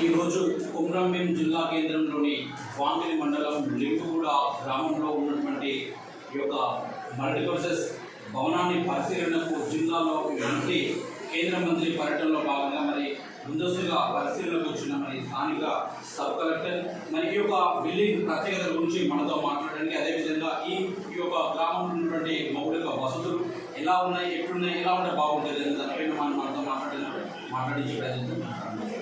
ఈరోజు కుమ్రంభీం జిల్లా కేంద్రంలోని వాంగిలి మండలం లింగుగూడ గ్రామంలో ఉన్నటువంటి ఈ యొక్క మల్టీపర్సెస్ భవనాన్ని పరిశీలనకు జిల్లాలో మంత్రి కేంద్ర మంత్రి పర్యటనలో భాగంగా మరి ముందస్తుగా పరిశీలనకు వచ్చిన మరి స్థానిక సబ్ కలెక్టర్ మరి ఈ యొక్క బిల్డింగ్ ప్రత్యేకత గురించి మనతో మాట్లాడడానికి అదేవిధంగా ఈ ఈ యొక్క గ్రామంలో ఉన్నటువంటి మౌలిక వసతులు ఎలా ఉన్నాయి ఎట్లున్నాయి ఎలా ఉంటే బాగుంటుంది అనే దానిపైన మనం మనతో మాట్లాడినప్పుడు మాట్లాడించి ప్రయత్నం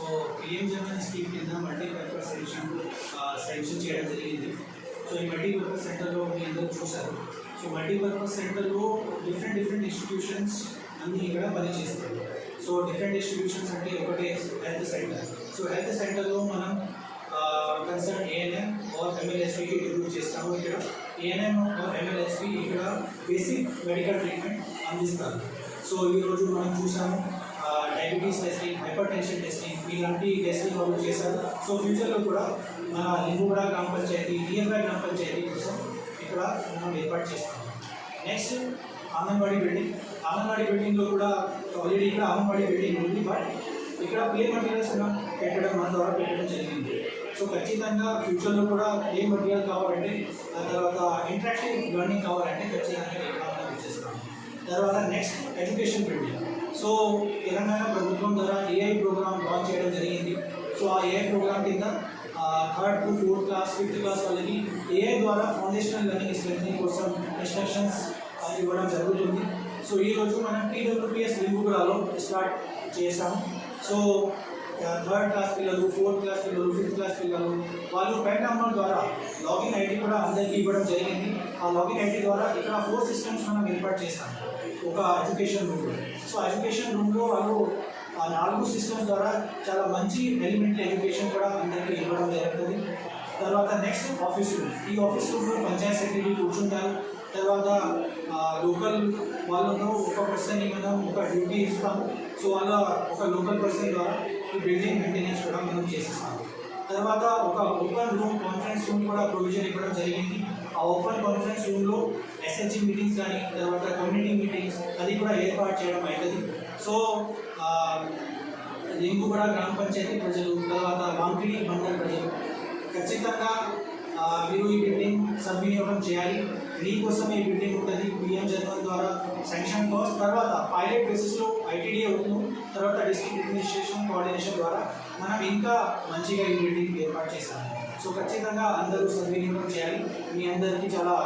సో పిఎం స్కీమ్ కింద మల్టీపర్పస్ సెంక్షన్ శాంక్షన్ చేయడం జరిగింది. సో ఈ మల్టీపర్పస్ సెంటర్లో మీ అందరూ చూశారు. సో మల్టీపర్పస్ సెంటర్లో డిఫరెంట్ డిఫరెంట్ ఇన్స్టిట్యూషన్స్ అన్నీ ఇక్కడ పనిచేస్తాయి. సో డిఫరెంట్ ఇన్స్టిట్యూషన్స్ అంటే ఒకటే హెల్త్ సెంటర్ సో హెల్త్ సెంటర్లో మనం కన్సర్న్ ఏఎన్ఎం ఆర్ ఎంఎల్ఎస్పీకి డిప్యూట్ చేస్తాము ఇక్కడ. ఏఎన్ఎం ఆర్ ఎంఎల్ఎస్పీ ఇక్కడ బేసిక్ మెడికల్ ట్రీట్మెంట్ అందిస్తారు. సో ఈరోజు మనం చూసాము diabetes testing hypertension testing ఇలాంటి టెస్టింగ్ వాళ్ళు చేశారు. సో ఫ్యూచర్లో కూడా మన లింగుగూడ గ్రామ పంచాయతీ నియర్బై గ్రామ పంచాయతీ కోసం ఇక్కడ మనం ఏర్పాటు చేస్తాం. Next anganwadi building. అంగన్వాడీ బిల్డింగ్లో కూడా ఆల్రెడీ ఇక్కడ అంగన్వాడీ బిల్డింగ్ ఉంది బట్ ఇక్కడ ప్లే మెటీరియల్స్ పెట్టడం మన ద్వారా పెట్టడం జరిగింది. సో ఖచ్చితంగా ఫ్యూచర్లో కూడా ప్లే మెటీరియల్ కావాలంటే ఆ తర్వాత ఇంటరాక్టివ్ లెర్నింగ్ కావాలంటే ఖచ్చితంగా ఇక్కడ తర్వాత next education building so Telangana ప్రభుత్వం ద్వారా ఏఐ ప్రోగ్రామ్ లాంచ్ చేయడం జరిగింది. సో ఆ ఏఐ ప్రోగ్రామ్ కింద third to fourth class fifth class వాళ్ళకి ఏఐ ద్వారా ఫౌండేషనల్ లెర్నింగ్ స్ట్రెంథనింగ్ కోసం ఇన్స్ట్రక్షన్స్ ఇవ్వడం జరుగుతుంది. సో ఈరోజు మనం టీడబ్ల్యూపిఎస్ లింగుగూడలో స్టార్ట్ చేశాము. సో థర్డ్ క్లాస్ పిల్లలు ఫోర్త్ క్లాస్ పిల్లలు ఫిఫ్త్ క్లాస్ పిల్లలు వాళ్ళు పెన్ నెంబర్ ద్వారా లాగిన్ ఐడి కూడా అందరికీ ఇవ్వడం జరిగింది. ఆ లాగిన్ ఐడి ద్వారా ఇక్కడ ఫోర్ సిస్టమ్స్ మనం ఏర్పాటు చేస్తాం ఒక ఎడ్యుకేషన్ రూమ్లో సో ఎడ్యుకేషన్ రూమ్లో వాళ్ళు ఆ నాలుగు సిస్టమ్స్ ద్వారా చాలా మంచి ఎలిమెంటరీ ఎడ్యుకేషన్ కూడా అందరికీ ఇవ్వడం జరుగుతుంది. తర్వాత నెక్స్ట్ ఆఫీస్ రూమ్. ఈ ఆఫీస్ రూమ్లో పంచాయత్ సెక్రటరీ కూర్చుంటారు. తర్వాత లోకల్ వాళ్ళను ఒక పర్సన్ మనం ఒక డ్యూటీ ఇస్తాము. సో అలా ఒక లోకల్ పర్సన్ ద్వారా ఈ బిల్డింగ్ మెయింటెనెన్స్ కూడా మేము చేసిస్తాము. తర్వాత ఒక ఓపెన్ రూమ్ కాన్ఫరెన్స్ రూమ్ కూడా ప్రొవిజన్ ఇవ్వడం జరిగింది. ఆ ఓపెన్ కాన్ఫరెన్స్ రూమ్లో ఎస్హెచ్జి మీటింగ్స్ కానీ తర్వాత కమ్యూనిటీ మీటింగ్స్ అది కూడా ఏర్పాటు చేయడం అవుతుంది సో లింగుగూడ గ్రామ పంచాయతీ ప్రజలు తర్వాత వాంకిడి మండల ప్రజలు. ఖచ్చితంగా మీరు ఈ బిల్డింగ్ సద్వినియోగం చేయాలి. మీకోసం ఈ బిల్డింగ్ ఉంటుంది. పిఎం జగన్ ద్వారా శాంక్షన్ కోర్స్ తర్వాత పైలట్ బేసిస్లో ఐటీడీ అవుతుంది. తర్వాత డిస్ట్రిక్ట్ అడ్మినిస్ట్రేషన్ కోఆర్డినేషన్ ద్వారా మనం ఇంకా మంచిగా ఈ బిల్డింగ్ ఏర్పాటు చేస్తాము సో ఖచ్చితంగా అందరూ సద్వినియోగం చేయాలి. మీ అందరికీ చాలా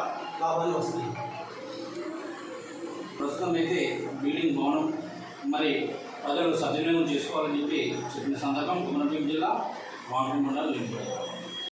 లాభాలు వస్తాయి. ప్రస్తుతం అయితే బిల్డింగ్ భవనం మరి ప్రజలు సద్వినియోగం చేసుకోవాలని చెప్పి చెప్పిన సందర్భం. కుమరంభీం జిల్లా వాంగి మండలం లింగూడ